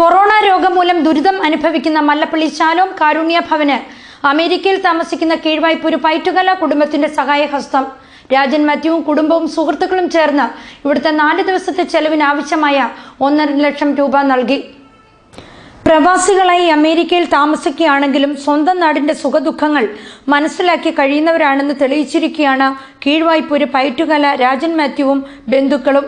Corona രോഗം മൂലം ദുരിതം അനുഭവിക്കുന്ന മല്ലപ്പള്ളി ശാലോം കാരുണ്യ ഭവന് അമേരിക്കയിൽ താമസിക്കുന്ന കീഴ്വായ്പൂര് പൈറ്റുകല കുടുംബത്തിന്റെ സഹായഹസ്തം. രാജൻ മാത്യുവും കുടുംബവും സുഹൃത്തുക്കളും ചേർന്ന് ഇവിടുത്തെ നാല് ദിവസത്തെ ചെലവിന് ആവശ്യമായ ഒന്നര ലക്ഷം രൂപ നൽകി. പ്രവാസികളായി അമേരിക്കയിൽ താമസിക്കുകയാണെങ്കിലും സ്വന്തം നാടിന്റെ സുഖദുഃഖങ്ങൾ മനസ്സിലാക്കി കഴിയുന്നവരാണെന്ന് തെളിയിച്ചിരിക്കുകയാണ് കീഴ്വായ്പൂര് പൈറ്റുകല രാജൻ മാത്യുവും ബന്ധുക്കളും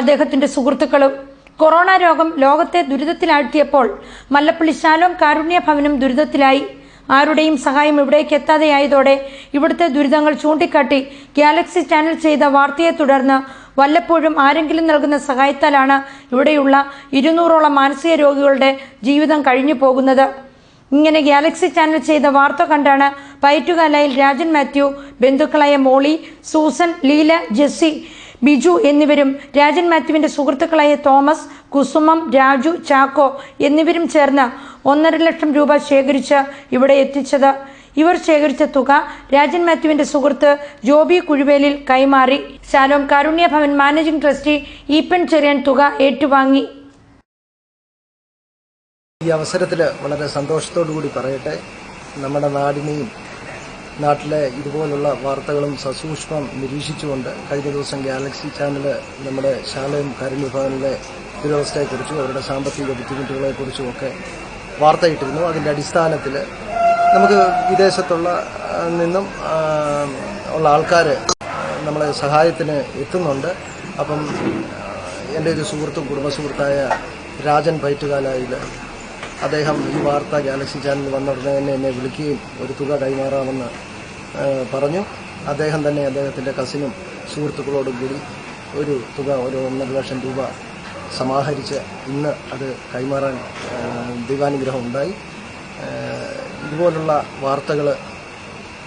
അദ്ദേഹത്തിന്റെ സുഹൃത്തുക്കളും. കൊറോണ രോഗം ലോകത്തെ ദുരിതത്തിലാഴ്ത്തിയപ്പോൾ മല്ലപ്പള്ളി ശാലോം കാരുണ്യ ഭവനും ദുരിതത്തിലായി. ആരുടെയും സഹായം ഇവിടേക്ക് എത്താതെയായതോടെ ഇവിടുത്തെ ദുരിതങ്ങൾ ചൂണ്ടിക്കാട്ടി ഗാലക്സി ചാനൽ ചെയ്ത വാർത്തയെ തുടർന്ന് വല്ലപ്പോഴും ആരെങ്കിലും നൽകുന്ന സഹായത്താലാണ് ഇവിടെയുള്ള ഇരുന്നൂറോളം മാനസിക രോഗികളുടെ ജീവിതം കഴിഞ്ഞു പോകുന്നത് ഇങ്ങനെ ഗാലക്സി ചാനൽ ചെയ്ത വാർത്ത കണ്ടാണ് പയറ്റുകാലയിൽ രാജൻ മാത്യു ബന്ധുക്കളായ മോളി സൂസൻ ലീല ജെസ്സി ബിജു എന്നിവരും രാജൻ മാത്യുവിന്റെ സുഹൃത്തുക്കളായ തോമസ് കുസുമം രാജു ചാക്കോ എന്നിവരും ചേർന്ന് ഒന്നര ലക്ഷം രൂപ ശേഖരിച്ച് ഇവിടെ എത്തിച്ചത്. ഇവർ ശേഖരിച്ച തുക രാജൻ മാത്യുവിന്റെ സുഹൃത്ത് ജോബി കുഴുവേലിൽ കൈമാറി. ശാലോം കാരുണ്യ ഭവൻ മാനേജിംഗ് ട്രസ്റ്റി ഈപ്പൻ ചെറിയൻ തുക ഏറ്റുവാങ്ങി. ഈ അവസരത്തിൽ വളരെ സന്തോഷത്തോടു കൂടി പറയട്ടെ. നമ്മുടെ നാടിനെയും നാട്ടിലെ ഇതുപോലുള്ള വാർത്തകളും സസൂക്ഷ്മം നിരീക്ഷിച്ചുകൊണ്ട് കഴിഞ്ഞ ദിവസം ഗാലക്സി ചാനൽ നമ്മുടെ ശാലയും കാരുണ്യഭവനിലെ ദുരവസ്ഥയെക്കുറിച്ചും അവരുടെ സാമ്പത്തിക ബുദ്ധിമുട്ടുകളെക്കുറിച്ചും ഒക്കെ വാർത്തയിട്ടിരുന്നു. അതിന്റെ അടിസ്ഥാനത്തിൽ നമുക്ക് വിദേശത്തുള്ള നിന്നും ഉള്ള ആൾക്കാർ നമ്മളെ സഹായത്തിന് എത്തുന്നുണ്ട്. അപ്പം എന്റെ ഒരു സുഹൃത്തും കുടുംബ സുഹൃത്തായ രാജൻ പൈറ്റുകാലായിൽ അദ്ദേഹം ഈ വാർത്ത ഗാലക്സി ചാനൽ വന്ന ഉടനെ തന്നെ എന്നെ വിളിക്കുകയും ഒരു തുക കൈമാറാമെന്ന് പറഞ്ഞു. അദ്ദേഹം തന്നെ അദ്ദേഹത്തിന്റെ കസിനും സുഹൃത്തുക്കളോടും കൂടി ഒരു തുക ഒരു ഒന്നര ലക്ഷം രൂപ സമാഹരിച്ച് ഇന്ന് അത് കൈമാറാൻ ദൈവാനുഗ്രഹം ഉണ്ടായി. ഇതുപോലുള്ള വാർത്തകൾ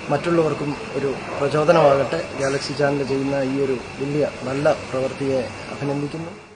മറ്റുള്ളവർക്കും ഒരു പ്രചോദനമാകട്ടെ. ഗാലക്സി ചാനൽ ചെയ്യുന്ന ഈ ഒരു വലിയ നല്ല പ്രവൃത്തിയെ അഭിനന്ദിക്കുന്നു.